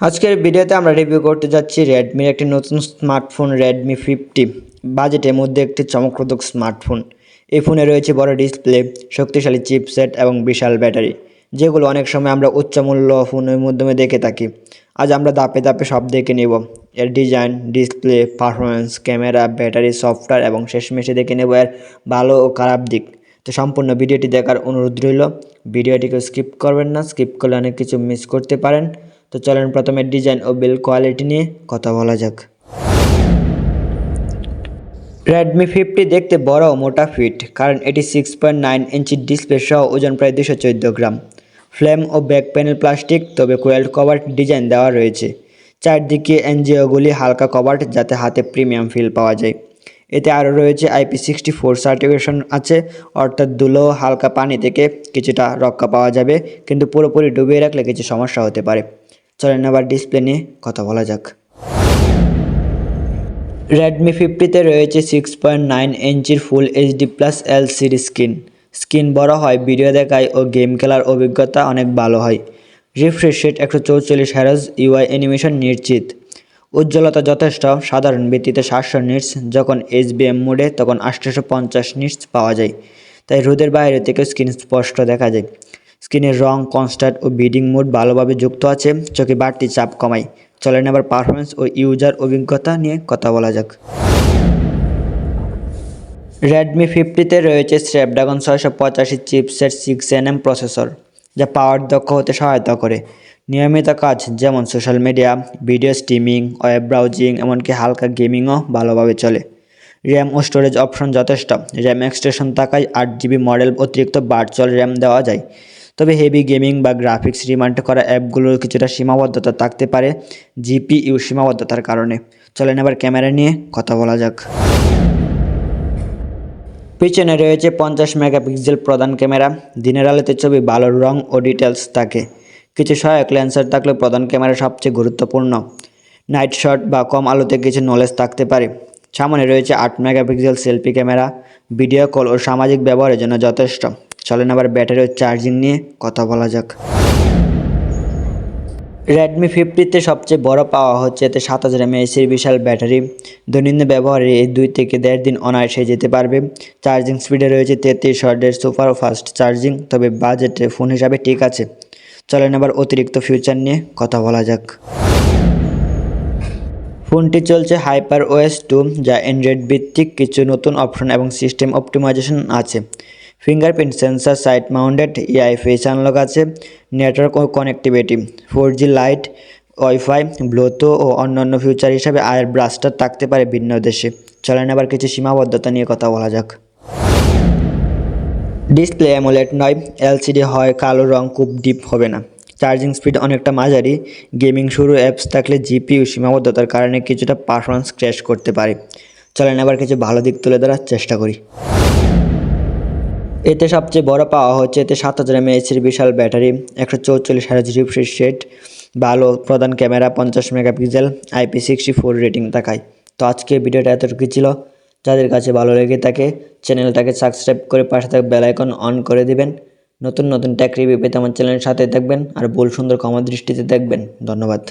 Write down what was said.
আজকের ভিডিওতে আমরা রিভিউ করতে যাচ্ছি রেডমির একটি নতুন স্মার্টফোন রেডমি ফিফটি বাজেটের মধ্যে একটি চমকপ্রদক স্মার্টফোন এই ফোনে রয়েছে বড় ডিসপ্লে শক্তিশালী চিপসেট এবং বিশাল ব্যাটারি যেগুলো অনেক সময় আমরা উচ্চমূল্য ফোনের মাধ্যমে দেখে থাকি। আজ আমরা দাপে দাপে সব দেখে নেব। এর design display performance camera battery software এবং শেষমেশে দেখে নেব এর ভালো ও খারাপ দিক। তো সম্পূর্ণ ভিডিওটি দেখার অনুরোধ রইল। ভিডিওটিকে স্কিপ করবেন না স্কিপ করলে অনেক কিছু মিস করতে পারেন। তো চলেন প্রথমে ডিজাইন ও বিল কোয়ালিটি নিয়ে কথা বলা যাক। রেডমি ফিফটি দেখতে বড় মোটা ফিট কারণ এটি six point nine inch display সহ ওজন প্রায় দুশো চোদ্দ গ্রাম। ফ্লেম ও ব্যাক প্যানেল প্লাস্টিক তবে কোয়েল্ট কভার ডিজাইন দেওয়া রয়েছে। চারদিকে এনজিওগুলি হালকা কভার যাতে হাতে প্রিমিয়াম ফিল পাওয়া যায়। এতে আরও রয়েছে আইপি সিক্সটি ফোর সার্টিফিকেশন আছে, অর্থাৎ ধুলো হালকা পানি থেকে কিছুটা রক্ষা পাওয়া যাবে, কিন্তু পুরোপুরি ডুবিয়ে রাখলে কিছু সমস্যা হতে পারে। চলেন আবার ডিসপ্লে নিয়ে কথা বলা যাক। রেডমি ফিফটিতে রয়েছে সিক্স পয়েন্ট নাইন ইঞ্চির full HD plus LCD screen screen বড় হয় ভিডিও দেখায় ও গেম খেলার অভিজ্ঞতা অনেক ভালো হয়। রিফ্রেশ রেট একশো চৌচল্লিশ হ্যারজ ইউআই অ্যানিমেশন নিশ্চিত। উজ্জ্বলতা যথেষ্ট, সাধারণ ভিত্তিতে সাতশো নিটস যখন এইচবিএম মোডে তখন আটশোশো পঞ্চাশ নিটস পাওয়া যায়। তাই রোদের বাইরে থেকে স্ক্রিন স্পষ্ট দেখা যায়। স্ক্রিনের রং, কনস্ট্যান্ট ও বিডিং মোড ভালোভাবে যুক্ত আছে, চোখে বাড়তি চাপ কমায়। চলেন এবার পারফরমেন্স ও ইউজার অভিজ্ঞতা নিয়ে কথা বলা যাক। রেডমি ফিফটিতে রয়েছে স্ন্যাপড্রাগন ছয়শো পঁচাশি চিপসের সিক্স এন এম প্রসেসর যা পাওয়ার দক্ষ হতে সহায়তা করে। নিয়মিত কাজ যেমন social media video streaming web browsing এমনকি হালকা গেমিংও ভালোভাবে চলে। র্যাম ও স্টোরেজ অপশন যথেষ্ট। র্যাম এক্সটেশন থাকায় আট জিবি মডেল অতিরিক্ত ভার্চুয়াল র্যাম দেওয়া যায়। তবে হেভি গেমিং বা গ্রাফিক্স রিমান্ড করা অ্যাপগুলোর কিছুটা সীমাবদ্ধতা থাকতে পারে জিপিইউ সীমাবদ্ধতার কারণে। চলেন এবার ক্যামেরা নিয়ে কথা বলা যাক। পিছনে রয়েছে পঞ্চাশ মেগাপিক্সেল প্রধান ক্যামেরা। দিনের আলোতে ছবি ভালো রং ও ডিটেলস থাকে। কিছু সহায়ক লেন্সার থাকলে প্রধান ক্যামেরা সবচেয়ে গুরুত্বপূর্ণ। নাইট শট বা কম আলোতে কিছু নলেজ থাকতে পারে। সামনে রয়েছে আট megapixel selfie camera, video call ও সামাজিক ব্যবহারের জন্য যথেষ্ট। চলেন আবার ব্যাটারি ও চার্জিং নিয়ে কথা বলা যাক। রেডমি ফিফটিতে সবচেয়ে বড় পাওয়া হচ্ছে এতে সাত হাজার এমএএসির বিশাল ব্যাটারি। দৈনন্দিন ব্যবহারে এই দুই থেকে দেড় দিন অনায়াসে যেতে পারবে। চার্জিং স্পিডে রয়েছে তেত্রিশ ওয়াটের সুপার ফাস্ট চার্জিং তবে বাজেটে ফোন হিসাবে ঠিক আছে। চলেন আবার অতিরিক্ত ফিউচার নিয়ে কথা বলা যাক। ফোনটি চলছে হাইপার ওএস টু যা অ্যান্ড্রয়েড ভিত্তিক কিছু নতুন অপশন এবং সিস্টেম অপটিমাইজেশন আছে। Fingerprint sensor side mounted AI face unlock আছে, নেটওয়ার্ক ও connectivity four G light wifi bluetooth ও অন্যান্য ফিউচার হিসাবে আয়ের ব্রাস্টার থাকতে পারে ভিন্ন দেশে। চলেন আবার কিছু সীমাবদ্ধতা নিয়ে কথা বলা যাক। ডিসপ্লে অ্যামোলেট নয়, এলসিডি হয়, কালো রং খুব ডিপ হবে না। চার্জিং স্পিড অনেকটা মাঝারি, গেমিং শুরু অ্যাপস থাকলে জিপিইউ সীমাবদ্ধতার কারণে কিছুটা পারফরমেন্স ক্র্যাশ করতে পারে। চলেন আবার কিছু ভালো দিক তুলে ধরার চেষ্টা করি। এতে সবচেয়ে বড় পাওয়া হচ্ছে এতে সাত হাজার এমএএচের বিশাল ব্যাটারি, একশো চৌচল্লিশ হাজার রিফ্রেশ রেট ভালো প্রধান ক্যামেরা, পঞ্চাশ megapixel IP sixty four rating থাকায় তো আজকে ভিডিওটা এতটুকু ছিল। যাদের কাছে ভালো লেগে থাকে, চ্যানেলটাকে সাবস্ক্রাইব করে পাশে থাকা বেলাইকন অন করে দিবেন। নতুন নতুন ট্যাক রিভিউ পেতে আমার চ্যানেলের সাথে থাকবেন। আর ভুল সুন্দর কমা দৃষ্টিতে দেখবেন। ধন্যবাদ।